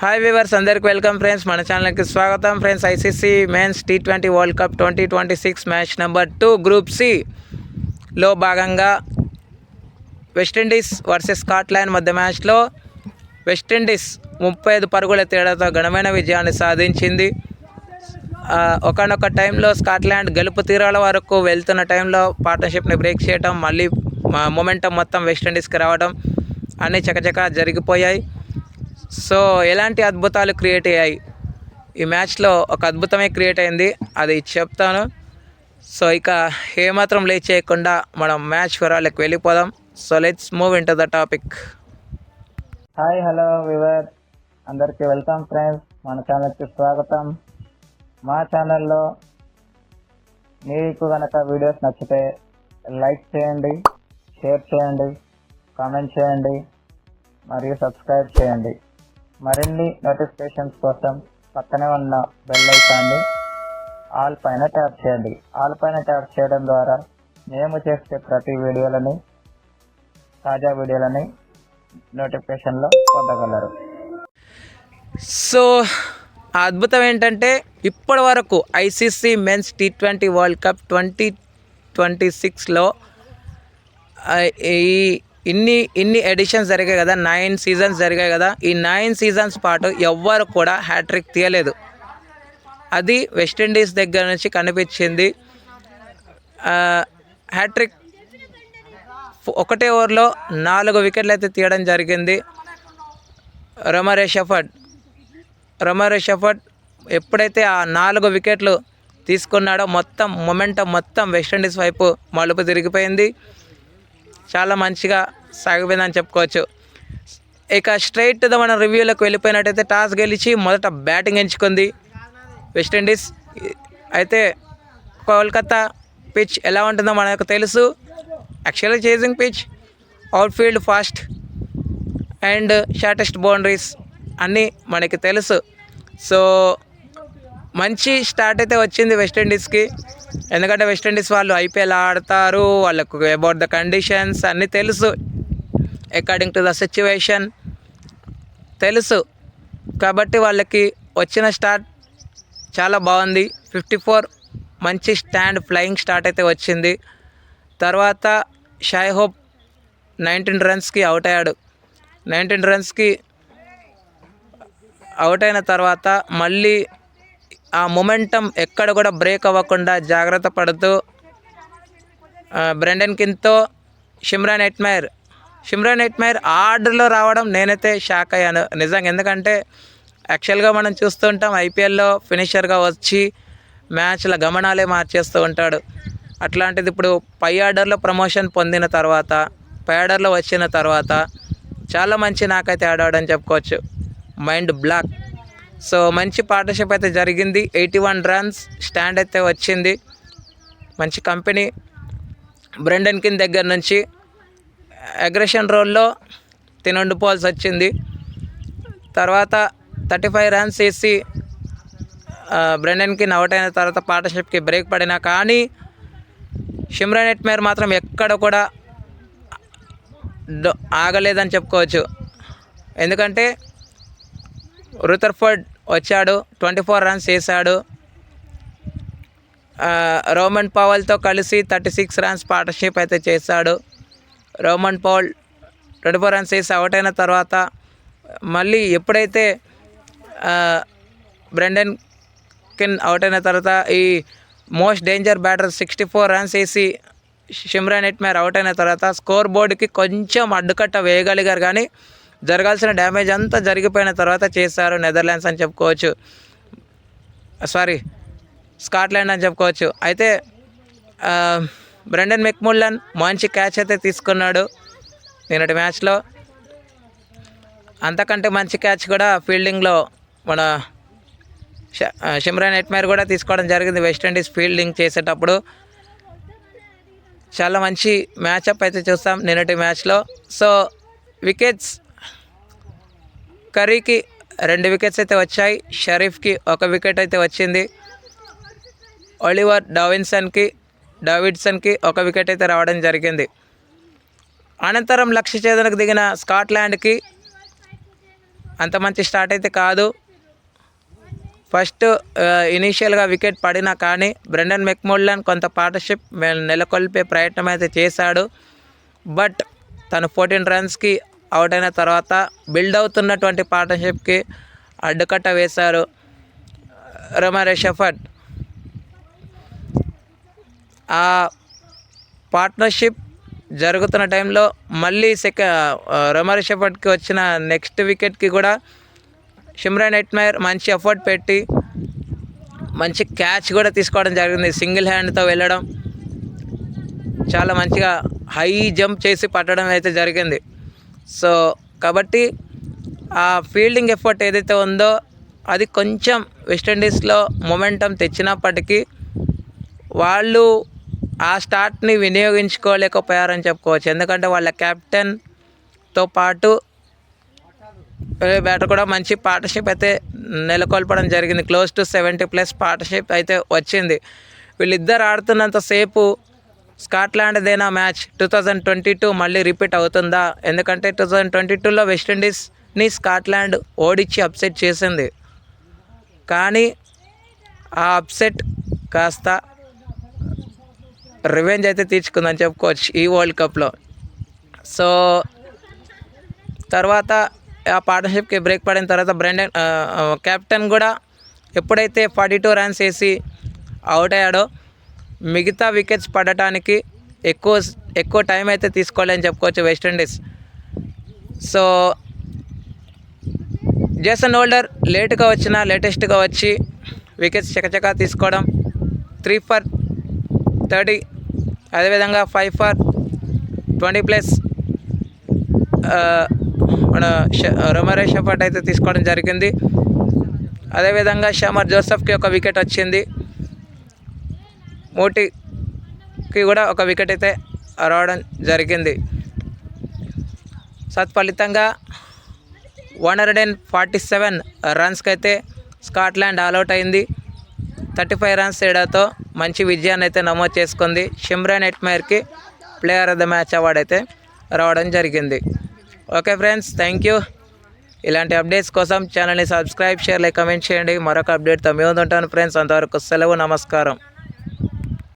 Hi viewers అందరికి welcome friends మన ఛానల్కి స్వాగతం friends ICC men's T twenty world cup twenty twenty six match number two group సిలో భాగంగా వెస్టిండీస్ వర్సెస్ స్కాట్లాండ్ మధ్య మ్యాచ్లో వెస్టిండీస్ ముప్పై ఐదు పరుగుల తేడాతో ఘనమైన విజయాన్ని సాధించింది. ఒకనొక ఒకానొక టైంలో స్కాట్లాండ్ గెలుపు తీరాల వరకు వెళ్తున్న టైంలో పార్ట్నర్షిప్ని బ్రేక్ చేయడం మళ్ళీ మొమెంటం మొత్తం వెస్టిండీస్కి రావడం అన్నీ చకచక జరిగిపోయాయి. సో ఎలాంటి అద్భుతాలు క్రియేట్ అయ్యాయి? ఈ మ్యాచ్లో ఒక అద్భుతమే క్రియేట్ అయింది. అది చెప్తాను. సో ఇక ఏమాత్రం లేట్ చేయకుండా మనం మ్యాచ్ వివరాలకు వెళ్ళిపోదాం. So let's move into the topic. Hi hello viewer అందరికీ వెల్కమ్ ఫ్రెండ్స్. మన ఛానల్కి స్వాగతం. మా ఛానల్లో మీకు కనుక వీడియోస్ నచ్చితే లైక్ చేయండి షేర్ చేయండి కామెంట్ చేయండి మరియు సబ్స్క్రైబ్ చేయండి. మరిన్ని నోటిఫికేషన్స్ కోసం పక్కనే ఉన్న బెల్ ఐకాన్ని ఆల్ పైన ట్యాప్ చేయండి. ఆల్ పైన ట్యాప్ చేయడం ద్వారా మేము చేసే ప్రతి వీడియోలని తాజా వీడియోలని నోటిఫికేషన్లో పొందగలరు. సో ఆ అద్భుతం ఏంటంటే ఇప్పటి వరకు ICC men's T twenty World Cup twenty twenty సిక్స్లో ఈ ఇన్ని ఇన్ని ఎడిషన్స్ జరిగాయి కదా నైన్ సీజన్స్ జరిగాయి కదా ఈ నైన్ సీజన్స్ పాటు ఎవ్వరు కూడా హ్యాట్రిక్ తీయలేదు. అది వెస్టిండీస్ దగ్గర నుంచి కనిపించింది. హ్యాట్రిక్ ఒకటే ఓవర్లో నాలుగు వికెట్లు అయితే తీయడం జరిగింది. రమరే షఫర్డ్ రమరే షఫర్డ్ ఎప్పుడైతే ఆ నాలుగు వికెట్లు తీసుకున్నాడో మొత్తం మొమెంటం మొత్తం వెస్టిండీస్ వైపు మలుపు తిరిగిపోయింది. చాలా మంచిగా సాగిపోయిందని చెప్పుకోవచ్చు. ఇక స్ట్రైట్ మన రివ్యూలకు వెళ్ళిపోయినట్టయితే టాస్ గెలిచి మొదట బ్యాటింగ్ ఎంచుకుంది వెస్టిండీస్ అయితే కోల్కతా పిచ్ ఎలా ఉంటుందో మనకు తెలుసు. యాక్చువల్గా chasing pitch outfield fast and shortest boundaries అన్నీ మనకి తెలుసు. సో మంచి స్టార్ట్ అయితే వచ్చింది వెస్టిండీస్కి ఎందుకంటే వెస్టిండీస్ వాళ్ళు ఐపీఎల్ ఆడతారు వాళ్ళకు అబౌట్ ద కండిషన్స్ అన్నీ తెలుసు. అకార్డింగ్ టు ద సిచ్యువేషన్ తెలుసు. కాబట్టి వాళ్ళకి వచ్చిన స్టార్ట్ చాలా బాగుంది. ఫిఫ్టీ ఫోర్ మంచి స్టాండ్ ఫ్లయింగ్ స్టార్ట్ అయితే వచ్చింది. తర్వాత షాయ్ హోప్ నైన్టీన్ రన్స్కి అవుట్ అయ్యాడు. నైన్టీన్ రన్స్కి అవుట్ అయిన తర్వాత మళ్ళీ ఆ మొమెంటం ఎక్కడ కూడా బ్రేక్ అవ్వకుండా జాగ్రత్త పడుతూ బ్రెండన్ కిన్తో షిమ్రాన్ ఎట్మైర్. షిమ్రాన్ ఎట్మైర్ ఆర్డర్లో రావడం నేనైతే షాక్ అయ్యాను. నిజంగా ఎందుకంటే యాక్చువల్గా మనం చూస్తుంటాం ఐపీఎల్లో ఫినిషర్గా వచ్చి మ్యాచ్ల గమనాలే మార్చేస్తూ ఉంటాడు. అట్లాంటిది ఇప్పుడు పై ఆర్డర్లో ప్రమోషన్ పొందిన తర్వాత పై ఆర్డర్లో వచ్చిన తర్వాత చాలా మంచి నాకైతే ఆడాడని చెప్పుకోవచ్చు. Mind block. సో మంచి పార్ట్నర్షిప్ అయితే జరిగింది. ఎయిటీ వన్ రన్స్ స్టాండ్ అయితే వచ్చింది. మంచి కంపెనీ బ్రెండన్ కింద దగ్గర నుంచి అగ్రెషన్ రోల్లో తినుండిపోవాల్సి వచ్చింది. తర్వాత థర్టీ ఫైవ్ రన్స్ వేసి బ్రెండన్కి అవుట్ అయిన తర్వాత పార్ట్నర్షిప్కి బ్రేక్ పడినా కానీ షిమ్రాన్ ఎట్మేర్ మాత్రం ఎక్కడ కూడా ఆగలేదని చెప్పుకోవచ్చు. ఎందుకంటే రుతర్ఫర్డ్ వచ్చాడు ట్వంటీ ఫోర్ రన్స్ వేశాడు రోమన్ పవల్తో కలిసి థర్టీ సిక్స్ రన్స్ పార్ట్నర్షిప్ అయితే చేశాడు. Rovman Powell twenty four runs వేసి అవుట్ అయిన తర్వాత మళ్ళీ ఎప్పుడైతే బ్రెండన్ కిన్ అవుట్ అయిన తర్వాత ఈ most danger batter sixty four runs వేసి షిమ్రాన్ ఎట్మేర్ అవుట్ అయిన తర్వాత స్కోర్ బోర్డుకి కొంచెం అడ్డుకట్ట వేయగలిగారు కానీ జరగాల్సిన డ్యామేజ్ అంతా జరిగిపోయిన తర్వాత చేశారు నెదర్లాండ్స్ అని చెప్పుకోవచ్చు. సారీ స్కాట్లాండ్ అని చెప్పుకోవచ్చు. అయితే బ్రెండన్ మెక్ముల్లన్ మంచి క్యాచ్ అయితే తీసుకున్నాడు నిన్నటి మ్యాచ్లో. అంతకంటే మంచి క్యాచ్ కూడా ఫీల్డింగ్లో మన షిమ్రాన్ ఎట్మేర్ కూడా తీసుకోవడం జరిగింది వెస్టిండీస్ ఫీల్డింగ్ చేసేటప్పుడు. చాలా మంచి మ్యాచప్ అయితే చూస్తాం నిన్నటి మ్యాచ్లో. సో వికెట్స్ కర్రీకి రెండు వికెట్స్ అయితే వచ్చాయి. షరీఫ్కి ఒక వికెట్ అయితే వచ్చింది. ఒలివర్ డావిన్సన్కి డావిడ్సన్కి ఒక వికెట్ అయితే రావడం జరిగింది. అనంతరం లక్ష్య ఛేదనకు దిగిన స్కాట్లాండ్కి అంత మంచి స్టార్ట్ అయితే కాదు. ఫస్ట్ ఇనీషియల్గా వికెట్ పడినా కానీ బ్రెండన్ మెక్మోల్డన్ కొంత పార్ట్నర్షిప్ నెలకొల్పే ప్రయత్నం అయితే చేశాడు. బట్ తను ఫోర్టీన్ రన్స్కి అవుట్ అయిన తర్వాత బిల్డ్ అవుతున్నటువంటి పార్ట్నర్షిప్కి అడ్డుకట్ట వేశారు రమారే షఫట్ ఆ పార్ట్నర్షిప్ జరుగుతున్న టైంలో మళ్ళీ సెక రమారే షఫట్కి వచ్చిన నెక్స్ట్ వికెట్కి కూడా షిమ్రాన్ ఎట్మైర్ మంచి ఎఫర్ట్ పెట్టి మంచి క్యాచ్ కూడా తీసుకోవడం జరిగింది. సింగిల్ హ్యాండ్తో వెళ్ళడం చాలా మంచిగా హై జంప్ చేసి పట్టడం అయితే జరిగింది. సో కాబట్టి ఆ ఫీల్డింగ్ ఎఫర్ట్ ఏదైతే ఉందో అది కొంచెం వెస్టిండీస్లో మొమెంటం తెచ్చినప్పటికీ వాళ్ళు ఆ స్టార్ట్ని వినియోగించుకోలేకపోయారని చెప్పుకోవచ్చు. ఎందుకంటే వాళ్ళ కెప్టెన్తో పాటు బ్యాటర్ కూడా మంచి పార్ట్నర్షిప్ అయితే నెలకొల్పడం జరిగింది. Close to seventy plus partnership అయితే వచ్చింది. వీళ్ళిద్దరు ఆడుతున్నంతసేపు స్కాట్లాండ్దేనా match two thousand twenty two మళ్ళీ రిపీట్ అవుతుందా? ఎందుకంటే టూ థౌజండ్ ట్వంటీ టూలో వెస్టిండీస్ని స్కాట్లాండ్ ఓడించి అప్సెట్ చేసింది. కానీ ఆ అప్సెట్ కాస్త రివెంజ్ అయితే తీర్చుకుందని చెప్పుకోవచ్చు ఈ వరల్డ్ కప్లో సో తర్వాత ఆ పార్ట్నర్షిప్కి బ్రేక్ పడిన తర్వాత బ్రెండన్ కెప్టెన్ కూడా ఎప్పుడైతే ఫార్టీ టూ రన్స్ వేసి అవుట్ అయ్యాడో మిగతా వికెట్స్ పడటానికి ఎక్కువ ఎక్కువ టైం అయితే తీసుకోవాలని చెప్పుకోవచ్చు వెస్టిండీస్ సో జేసన్ హోల్డర్ లేట్గా వచ్చిన లేటెస్ట్గా వచ్చి వికెట్స్ చకచకా తీసుకోవడం త్రీ ఫర్ థర్టీ అదేవిధంగా ఫైవ్ ఫర్ ట్వంటీ ప్లస్ మన రొమారే షఫర్ట్ అయితే తీసుకోవడం జరిగింది. అదేవిధంగా షమర్ జోసఫ్కి ఒక వికెట్ వచ్చింది. మోటీకి కూడా ఒక వికెట్ అయితే రావడం జరిగింది. సత్ఫలితంగా one hundred and forty seven రన్స్కి అయితే స్కాట్లాండ్ ఆల్అవుట్ అయింది. థర్టీ ఫైవ్ రన్స్ తేడాతో మంచి విజయాన్ని అయితే నమోదు చేసుకుంది. Shimron ఎట్మైర్కి player of the match award అయితే రావడం జరిగింది. Okay friends thank you. ఇలాంటి అప్డేట్స్ కోసం ఛానల్ని సబ్స్క్రైబ్ షేర్ లైక్ కమెంట్ చేయండి. మరొక అప్డేట్తో మేము ఉంటాను ఫ్రెండ్స్. అంతవరకు సెలవు నమస్కారం.